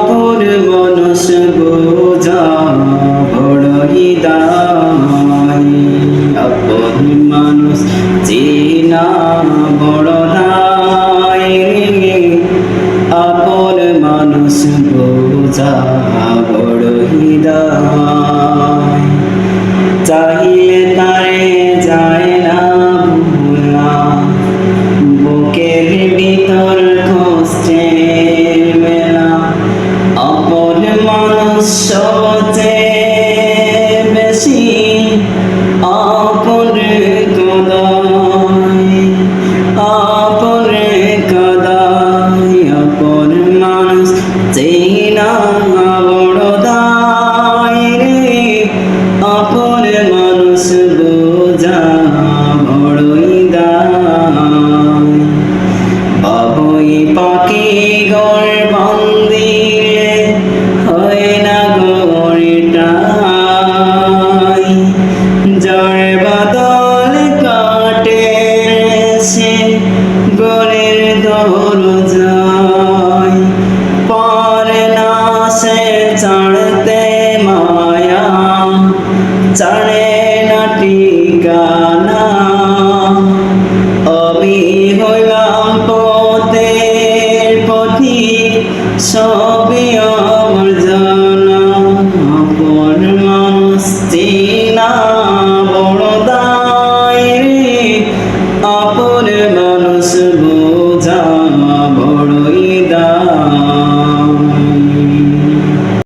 আপন মনস বোঝা বড়ই দায় আপন মানুষ চেনা বড় দায় অপর মানুষ বোঝা বড়ই দায় সবচেয়ে বেশি আপন কদাই আপন কদাই আপন মানুষ চেনা বড় দায় রে আপন মানুষ বোঝা বড়ই দায় বাবুই পাখি গর জোর যাই পারে না সে চড়তে মায়া চড়ে না ঠিকানা। আমি হইলাম পথের পথি সবই আমার